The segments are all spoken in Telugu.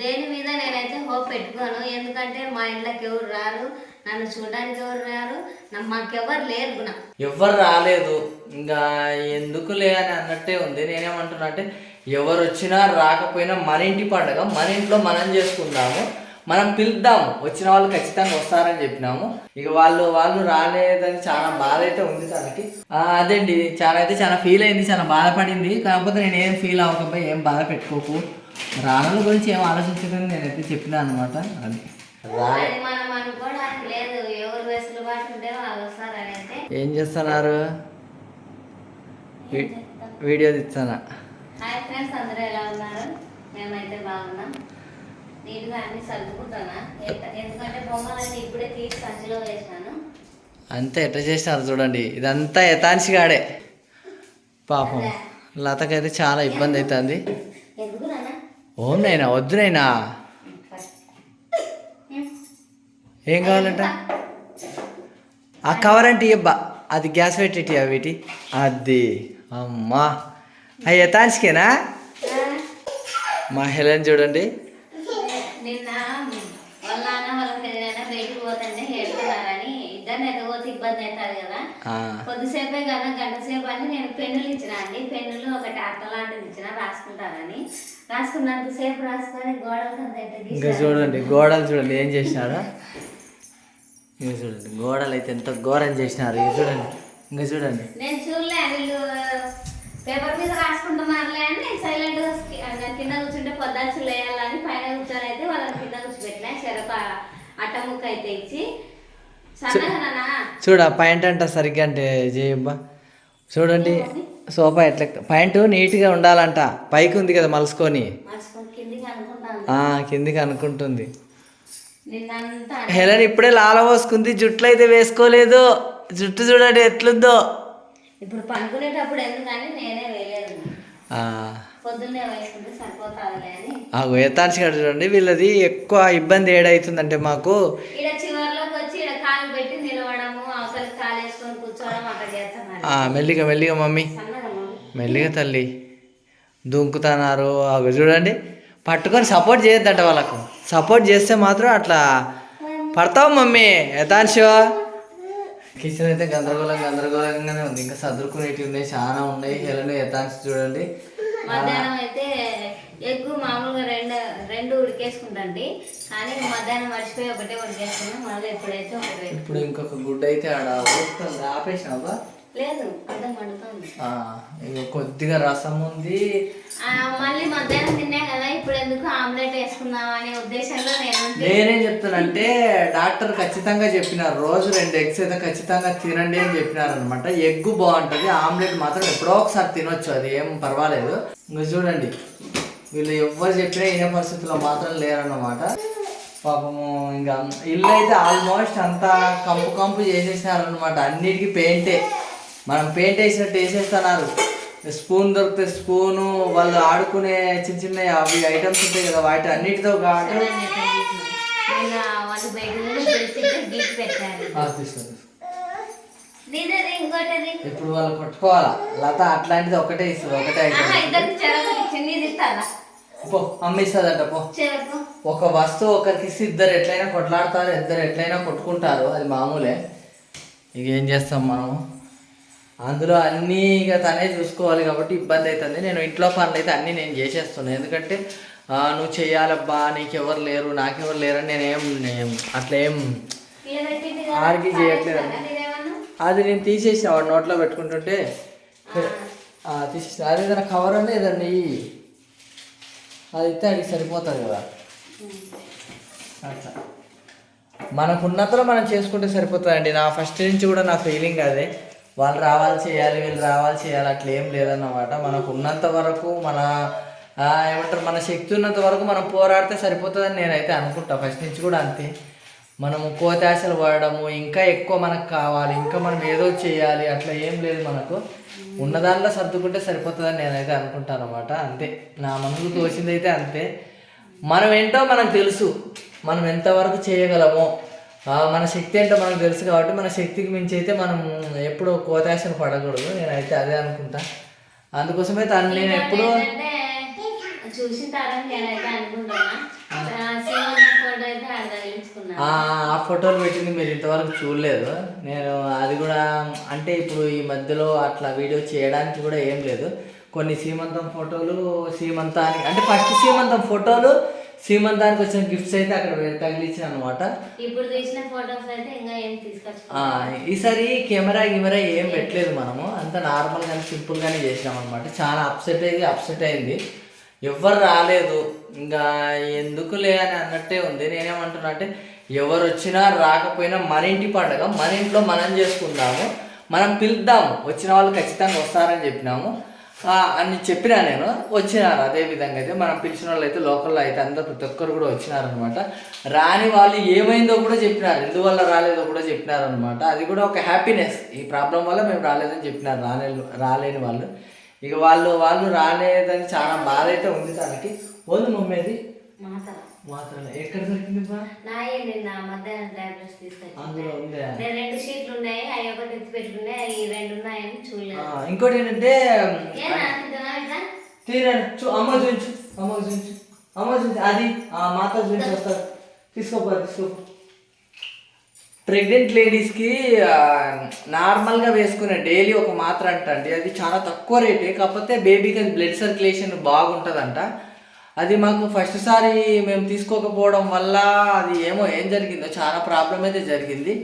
దేని మీద నేనైతే హోప్ పెట్టుకోను. ఎందుకంటే మా ఇంట్లోకి ఎవరు రారు నన్ను చూడడానికి ఎవరు రారు మాకెవరు లేరు గుణ. ఎవ్వరు రాలేదు. ఇంకా ఎందుకులే అని అన్నట్టే ఉంది. నేనేమంటున్నా అంటే ఎవరు వచ్చినా రాకపోయినా మన ఇంటి పండుగ మన ఇంట్లో మనం చేసుకుందాము మనం పిలుద్దాము వచ్చిన వాళ్ళు ఖచ్చితంగా వస్తారని చెప్పినాము. ఇక వాళ్ళు వాళ్ళు రాలేదని చాలా బాధ అయితే ఉంది తనకి. అదే అండి చాలా అయితే చాలా ఫీల్ అయింది చాలా బాధపడింది. కాకపోతే నేను ఏం ఫీల్ అవ్వకపోయి ఏం బాధ పెట్టుకోకు. రానుల గురించి ఏం ఆలోచించదని నేనైతే చెప్పినా అనమాట అది. ఏం చేస్తున్నారు? వీడియో తీస్తానా? హాయ్ ఫ్రెండ్స్ అందరూ ఎలా ఉన్నారు? మేమైతే బాగున్నాం. నీట్గా అన్ని సర్దుకుంటున్నా ఎక్క- ఎందుకంటే బొమ్మలన్నీ ఇప్పుడే తీసి సంచిలో వేసినాను. అంతా ఎట్లా చేసినారు చూడండి. ఇదంతా యథాంశిగాడే. పాపం. లతకైతే చాలా ఇబ్బంది అవుతుంది. ఓం నైనా వద్దు నైనా ఏం కావాలంట? ఆ కవర్ అంటే ఇవ్వబ్బా. అది గ్యాస్ పెట్టేటి వీటి? అది. అమ్మా. అవి యథాంశికేనా మా హెలెన్ చూడండి. నిన్న వాళ్ళ నాన్న వాళ్ళ పెద్దనాన్న బయటికి పోతుంటే వెళ్తున్నారని ఇద్దరిని ఎక్కడ పోతే ఇబ్బంది అవుతుంది కదా. కొద్దిసేపే కదా గంట సేపు అని నేను పెన్నులు ఇచ్చిన అండి. పెన్నులు ఒకటి అట్ట లాంటిది ఇచ్చిన రాసుకుంటారని. ఇంకా. చూడండి గోడలు చూడండి ఏం చేసినారో ఇంకా చూడండి గోడలు అయితే ఎంత ఘోరం చేసినారు ఇక చూడండి ఇంకా చూడండి. నేను చూడలే వీళ్ళు పేపర్ మీద రాసుకుంటున్నారులే అని నేను సైలెంట్ కింద కూర్చుంటే పొద్దాచి లేయాలని పైన కూర్చొని అయితే వాళ్ళని కింద కూర్చోబెట్టిన చెరక అట్ట ముక్క అయితే ఇచ్చి. చూడ పాయింట్ అంట సరిగ్గా అంటే చేయబ్బా. చూడండి సోఫా ఎట్లా పాయింట్ నీట్గా ఉండాలంట. పైకి ఉంది కదా మలుసుకొని. కిందికి అనుకుంటుంది. హెలెన్ ఇప్పుడే లాల పోసుకుంది జుట్లు అయితే వేసుకోలేదు. జుట్టు చూడండి ఎట్లుందో. ఇప్పుడు పనుకునేటప్పుడు ఎందుకని నేనే వేయలేదు చూడండి వీళ్ళది ఎక్కువ ఇబ్బంది ఏడవుతుందంటే మాకు. మెల్లిగా మెల్లిగా మమ్మీ. మెల్లిగా తల్లి. దుంకుతున్నారు అవి చూడండి. పట్టుకొని సపోర్ట్ చేయొద్దంట వాళ్ళకు. సపోర్ట్ చేస్తే మాత్రం అట్లా పడతావు మమ్మీ. యథాంశివ కిచెన్ అయితే గందరగోళం గందరగోళంగానే ఉంది. ఇంకా సదురుకునేటివి ఉన్నాయి. చాలా ఉన్నాయి. హెలెన్ యథాంశి చూడండి. మధ్యాహ్నం అయితే ఎగ్గు మామూలుగా రెండు రెండు ఉడికేసుకుంటండి కానీ మధ్యాహ్నం మర్చిపోయి ఒకటే ఉడికేసుకున్నాం. మళ్ళీ ఎప్పుడైతే. ఇప్పుడు ఇంకొక గుడ్డ అయితే ఆడ ఆపేసినావా? లేదు అర్థం ఇక కొద్దిగా రసం ఉంది. మళ్ళీ మధ్యాహ్నం తిన్నా కదా ఇప్పుడు ఎందుకు ఆమ్లెట్ వేసుకుందాం అనే ఉద్దేశంలో నేను నేనేం చెప్తానంటే డాక్టర్ ఖచ్చితంగా చెప్పినారు రోజు రెండు ఎగ్స్ అయితే ఖచ్చితంగా తినండి అని చెప్పినారు అనమాట ఎగ్ బాగుంటుంది ఆమ్లెట్ మాత్రం ఎప్పుడో ఒకసారి తినొచ్చు అది ఏం పర్వాలేదు. ఇంకా చూడండి వీళ్ళు ఎవ్వరు చెప్పినా ఇనే పరిస్థితుల్లో మాత్రం లేరన్నమాట. పాపము ఇంకా ఇల్లు అయితే ఆల్మోస్ట్ అంతా కంపు కంపు చేసేసినారనమాట అన్నిటికీ పెయింటే మనం పెయింట్ వేసినట్టు వేసేస్తున్నారు. స్పూన్ దొరికితే స్పూను వాళ్ళు ఆడుకునే చిన్న చిన్న అవి ఐటమ్స్ ఉంటాయి కదా వాటి అన్నిటితో ఇప్పుడు వాళ్ళు కొట్టుకోవాలా? లత అట్లాంటిది ఒకటే ఇస్తుంది ఒకటే ఐటమ్ పో ఇస్తుందంట పో. ఒక వస్తువు ఒకరికి ఇస్తే ఇద్దరు ఎట్లయినా కొట్లాడతారు ఇద్దరు ఎట్లయినా కొట్టుకుంటారు అది మామూలే. ఇక ఏం చేస్తాం మనం? అందులో అన్నీ ఇక తనే చూసుకోవాలి కాబట్టి ఇబ్బంది అవుతుంది. నేను ఇంట్లో పనులు అయితే అన్నీ నేను చేసేస్తున్నాను. ఎందుకంటే నువ్వు చెయ్యాలబ్బా నీకెవరు లేరు నాకెవరు లేరు అని నేనేం అట్లా ఏం ఆర్గ్యూ చేయట్లేదు. అది నేను తీసేసిన వాడు నోట్లో పెట్టుకుంటుంటే. ఆ, తీసేసిన అది ఏదైనా కవర్ ఇయ్యి. అది ఇస్తే అడిగి సరిపోతుంది కదా. అట్లా. మనం చేసుకుంటే సరిపోతుందండి. నా ఫస్ట్ నుంచి కూడా నా ఫీలింగ్ అదే. వాళ్ళు రావాలి చేయాలి వీళ్ళు రావాలి చేయాలి అట్లా ఏం లేదన్నమాట. మనకు ఉన్నంత వరకు మన ఏమంటారు మన శక్తి ఉన్నంత వరకు మనం పోరాడితే సరిపోతుందని నేనైతే అనుకుంటా. ఫస్ట్ నుంచి కూడా అంతే. మనము కోతాశలు పడడము ఇంకా ఎక్కువ మనకు కావాలి ఇంకా మనం ఏదో చేయాలి అట్లా ఏం లేదు మనకు. ఉన్నదానిలో సర్దుకుంటే సరిపోతుందని నేనైతే అనుకుంటాను అనమాట అంతే. నా మనసుకు తోచింది అయితే అంతే. మనం ఏంటో మనకు తెలుసు. మనం ఎంతవరకు చేయగలమో. మన శక్తి ఏంటో మనకు తెలుసు కాబట్టి మన శక్తికి మించి అయితే మనం ఎప్పుడూ కోతాశలు పడకూడదు. నేనైతే అదే అనుకుంటా. అందుకోసమే తను నేను ఎప్పుడూ చూసిన ఆ. ఫోటోలు పెట్టింది మీరు ఇంతవరకు చూడలేదు. నేను అది కూడా అంటే ఇప్పుడు ఈ మధ్యలో అట్లా వీడియో చేయడానికి కూడా ఏం లేదు. కొన్ని సీమంతం ఫోటోలు సీమంతానికి అంటే ఫస్ట్ సీమంతం ఫోటోలు సీమంతానికి వచ్చిన గిఫ్ట్స్ అయితే అక్కడ తగిలించిన అనమాట ఇప్పుడు తీసిన ఫొటోస్ అయితే ఇంకా ఏం తీసుకొచ్చు ఈసారి కెమెరా గిమెరా ఏం పెట్టలేదు మనము. అంత నార్మల్గానే సింపుల్గానే చేసినాం అనమాట చాలా అప్సెట్ అయింది అప్సెట్ అయింది. ఎవ్వరు రాలేదు. ఇంకా ఎందుకులే అని అన్నట్టే ఉంది. నేనేమంటున్నా అంటే ఎవరు వచ్చినా రాకపోయినా మన ఇంటి పండుగ మన ఇంట్లో మనం చేసుకుందాము. మనం పిలుద్దాము. వచ్చిన వాళ్ళు ఖచ్చితంగా వస్తారని చెప్పినాము. అని చెప్పినా నేను వచ్చినారు. అదే విధంగా అయితే మనం పిలిచిన వాళ్ళు అయితే లోకల్లో అయితే అందరు ప్రతి ఒక్కరు కూడా వచ్చినారనమాట రాని వాళ్ళు ఏమైందో కూడా చెప్పినారు. ఎందువల్ల రాలేదో కూడా చెప్పినారనమాట అది కూడా ఒక హ్యాపీనెస్ ఈ ప్రాబ్లం వల్ల మేము రాలేదని చెప్పినారు. రాలే రాలేని వాళ్ళు. ఇక వాళ్ళు వాళ్ళు రాలేదని చాలా బాధ అయితే ఉంది తనకి. ఓన్లీ మమ్మీది మాతల మాత్రం ఎక్కడ దొరికింది నాయే నిన్న మధ్యాహ్నం టాబ్లెట్స్ తీసుకొచ్చి రెండు షీట్లు ఉన్నాయి అవి ఒకటి ఎత్తి పెట్టుకున్నాయి అవి రెండు ఉన్నాయని చూడలేదు. ఇంకోటి ఏంటంటే చూ అమ్మ చూపించు అమ్మ చూపించు అమ్మ చూపించు. అది ఆ మాత చూపించి వస్తారు తీసుకోపో తీసుకోపో. ప్రెగ్నెంట్ లేడీస్కి నార్మల్గా వేసుకునే డైలీ ఒక మాత్ర అంటండి. అది చాలా తక్కువ రేటే కాకపోతే బేబీకి అది బ్లడ్ సర్క్యులేషన్ బాగుంటుందంట. అది మాకు ఫస్ట్ సారి మేము తీసుకోకపోవడం వల్ల అది ఏమో ఏం జరిగిందో చాలా ప్రాబ్లం అయితే జరిగింది.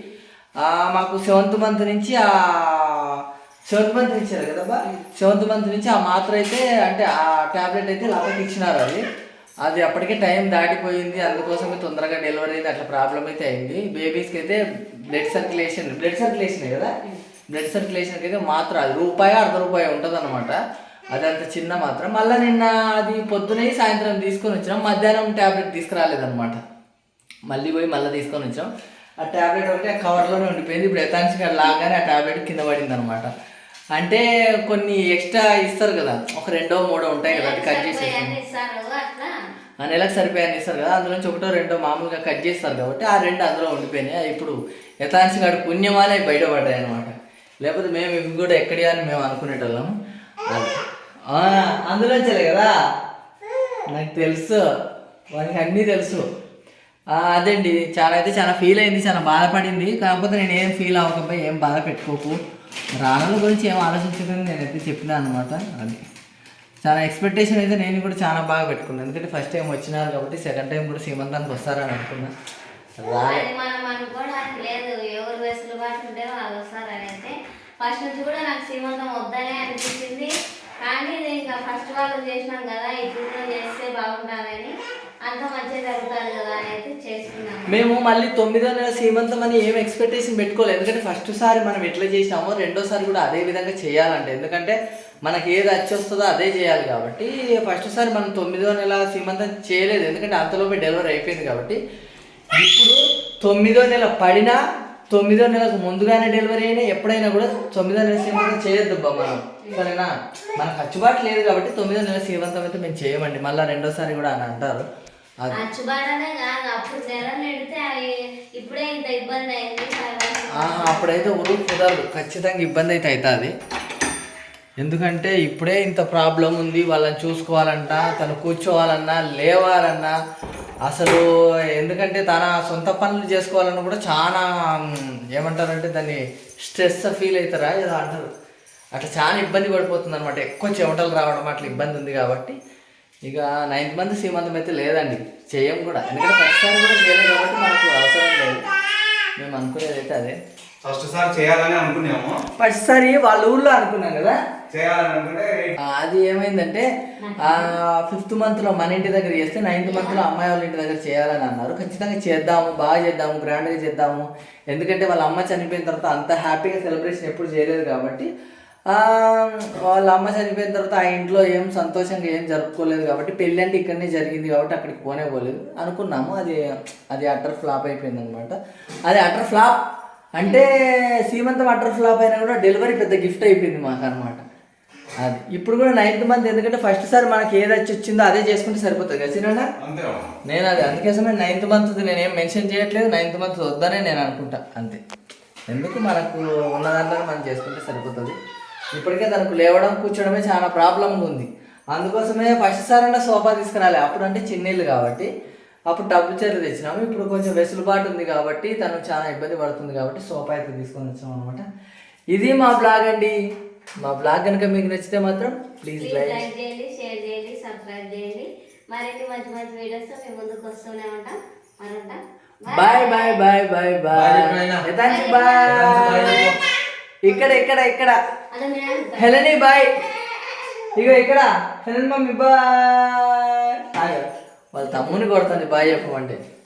మాకు సెవెంత్ మంత్ నుంచి ఆ సెవెంత్ మంత్ ఇచ్చారు కదబ్బా సెవెంత్ మంత్ నుంచి ఆ మాత్ర అయితే అంటే ఆ టాబ్లెట్ అయితే లతకి ఇచ్చినారు అది. అది అప్పటికే టైం దాటిపోయింది. అందుకోసమే తొందరగా డెలివరీ అయింది. అట్లా ప్రాబ్లం అయితే అయింది. బేబీస్కి అయితే బ్లడ్ సర్క్యులేషన్ బ్లడ్ సర్క్యులేషన్ కదా? బ్లడ్ సర్క్యులేషన్కి అయితే మాత్ర అది రూపాయి అర్ధ రూపాయి ఉంటుంది అనమాట అది అంత చిన్న మాత్రం. మళ్ళీ నిన్న అది పొద్దునే సాయంత్రం తీసుకొని వచ్చినాం. మధ్యాహ్నం ట్యాబ్లెట్ తీసుకురాలేదన్నమాట. మళ్ళీ పోయి మళ్ళీ తీసుకొని వచ్చాం. ఆ ట్యాబ్లెట్ ఒకటి ఆ కవర్లోనే ఉండిపోయింది. ఇప్పుడు ఎతాన్సి గారు లాగానే ఆ ట్యాబ్లెట్ కింద పడింది అనమాట అంటే కొన్ని ఎక్స్ట్రా ఇస్తారు కదా. ఒక రెండో మూడో ఉంటాయి కదా అది కట్ ఆ నెలకు సరిపోయాన్ని ఇస్తారు కదా. అందులో నుంచి ఒకటో రెండో మామూలుగా కట్ చేస్తారు కాబట్టి ఆ రెండు అందులో ఉండిపోయినాయి. ఇప్పుడు యథాంశ గారి పుణ్యమాలే బయటపడ్డాయి అనమాట లేకపోతే మేము ఇవి కూడా ఎక్కడి అని మేము అనుకునేటోళ్ళం. అది. ఆ, అందులోంచలే కదా? నాకు తెలుసు. వానికి అన్నీ తెలుసు. అదండి. చాలా అయితే చాలా ఫీల్ అయింది చాలా బాధపడింది. కాకపోతే నేను ఏం ఫీల్ అవ్వకపోయి ఏం బాధ పెట్టుకోకు. రానుల గురించి ఏం ఆలోచించదని నేనైతే చెప్పినా అనమాట అది. చాలా ఎక్స్పెక్టేషన్ అయితే నేను కూడా చాలా బాగా పెట్టుకున్నాను. ఎందుకంటే ఫస్ట్ టైం వచ్చినారు కాబట్టి సెకండ్ టైం కూడా సీమంతానికి వస్తారని అనుకున్నా. మనం అనుకోవడానికి లేదు. ఎవరు వెసులుబాటు ఉంటే వాళ్ళు వస్తారని అయితే ఫస్ట్ నుంచి కూడా నాకు సీమంతం వద్దనే ఇంకా ఫస్ట్ వాళ్ళు చేసినాం కదా ఇప్పుడు చేస్తే బాగుంటుందని అంత మంచిగా జరుగుతుంది కదా అని అయితే చేసుకున్నాం. మేము మళ్ళీ తొమ్మిదో నెల సీమంతం అని ఏం ఎక్స్పెక్టేషన్ పెట్టుకోలేదు. ఎందుకంటే ఫస్ట్ సారి మనం ఎట్లా చేసినామో రెండోసారి కూడా అదే విధంగా చేయాలంటే. ఎందుకంటే మనకి ఏది వచ్చి వస్తుందో అదే చేయాలి కాబట్టి ఫస్ట్ సారి మనం తొమ్మిదో నెల సీమంతం చేయలేదు. ఎందుకంటే అంతలోపే డెలివరీ అయిపోయింది కాబట్టి. ఇప్పుడు తొమ్మిదో నెల పడినా తొమ్మిదో నెలకు ముందుగానే డెలివరీ అయినా ఎప్పుడైనా కూడా తొమ్మిదో నెల సీమంతం చేయొద్దు మనం. సరేనా? మనకు ఖర్చుబాటు లేదు కాబట్టి తొమ్మిదో నెల సీమంతం అయితే మేము చేయమండి. మళ్ళీ రెండోసారి కూడా అని అంటారు. అది అచ్చుబాటనే కాదు అప్పుడు నెలలు నెడితే అవి ఇప్పుడే ఇంత ఇబ్బంది అయింది. ఆ, అప్పుడైతే ఉరుకు కుదరదు. ఖచ్చితంగా ఇబ్బంది అయితే అవుతుంది. ఎందుకంటే ఇప్పుడే ఇంత ప్రాబ్లం ఉంది. వాళ్ళని చూసుకోవాలన్నా తను కూర్చోవాలన్నా లేవాలన్నా అసలు ఎందుకంటే తన సొంత పనులు చేసుకోవాలన్నా కూడా చాలా ఏమంటారంటే దాన్ని స్ట్రెస్ ఫీల్ అవుతారా ఏదో అంటారు. అట్లా చాలా ఇబ్బంది పడిపోతుంది అనమాట ఎక్కువ చెమటలు రావడం అట్లా ఇబ్బంది ఉంది కాబట్టి ఇక నైన్త్ మంత్ సీమంతం అయితే లేదండి. చేయం కూడా. ఎందుకంటే ఫస్ట్ సారి కూడా చేయలేదు కాబట్టి మనకు అవసరం లేదు. మేము అనుకునేది అయితే అదే. ఫస్ట్ సారి చేయాలని అనుకున్నాము. ఫస్ట్ సారి వాళ్ళ ఊర్లో అనుకున్నాం కదా? అది ఏమైందంటే ఫిఫ్త్ మంత్లో మన ఇంటి దగ్గర చేస్తే నైన్త్ మంత్లో అమ్మాయి వాళ్ళ ఇంటి దగ్గర చేయాలని అన్నారు. ఖచ్చితంగా చేద్దాము బాగా చేద్దాము గ్రాండ్గా చేద్దాము. ఎందుకంటే వాళ్ళ అమ్మ చనిపోయిన తర్వాత అంత హ్యాపీగా సెలబ్రేషన్ ఎప్పుడు చేయలేదు కాబట్టి వాళ్ళ అమ్మ చనిపోయిన తర్వాత ఆ ఇంట్లో ఏం సంతోషంగా ఏం జరుపుకోలేదు కాబట్టి పెళ్ళి అంటే ఇక్కడనే జరిగింది కాబట్టి అక్కడికి పోనే పోలేదు అనుకున్నాము. అది అది అటర్ ఫ్లాప్ అయిపోయింది అనమాట అది అటర్ ఫ్లాప్ అంటే సీమంతం అటర్ ఫ్లాప్ అయినా కూడా డెలివరీ పెద్ద గిఫ్ట్ అయిపోయింది మాకు అనమాట అది ఇప్పుడు కూడా నైన్త్ మంత్ ఎందుకంటే ఫస్ట్ సారి మనకి ఏది వచ్చి వచ్చిందో అదే చేసుకుంటే సరిపోతుంది కదా అమ్మా. నేను అది అందుకోసమే నైన్త్ మంత్ నేను ఏం మెన్షన్ చేయట్లేదు. నైన్త్ మంత్ వద్దనే నేను అనుకుంటా. అంతే. ఎందుకు మనకు ఉన్న దాంట్లో మనం చేసుకుంటే సరిపోతుంది. ఇప్పటికే తనకు లేవడం కూర్చోవడమే చాలా ప్రాబ్లంగా ఉంది. అందుకోసమే ఫస్ట్ సార్ అన్న సోఫా తీసుకురాలి. అప్పుడు అంటే చిన్నీళ్ళు కాబట్టి అప్పుడు టబ్బు చీర తెచ్చినాము. ఇప్పుడు కొంచెం వెసులుబాటు ఉంది కాబట్టి తను చాలా ఇబ్బంది పడుతుంది కాబట్టి సోఫా అయితే తీసుకొని వచ్చాము అనమాట ఇది మా బ్లాగ్ అండి. మా బ్లాగ్ కనుక మీకు నచ్చితే మాత్రం ప్లీజ్ లైక్ చేయండి షేర్ చేయండి సబ్స్క్రైబ్ చేయండి. మరిన్ని మంచి మంచి వీడియోస్ మేము ముందుకు వస్తూనే ఉంటాం. Bye bye bye bye bye bye ఇక్కడ ఇక్కడ ఇక్కడ. హెలని బాయ్. ఇగో ఇక్కడ హెలన్ మమ్మీ బాయ్. వాళ్ళ తమ్ముని కొడుతుంది బాయ్ చెప్పమంటే.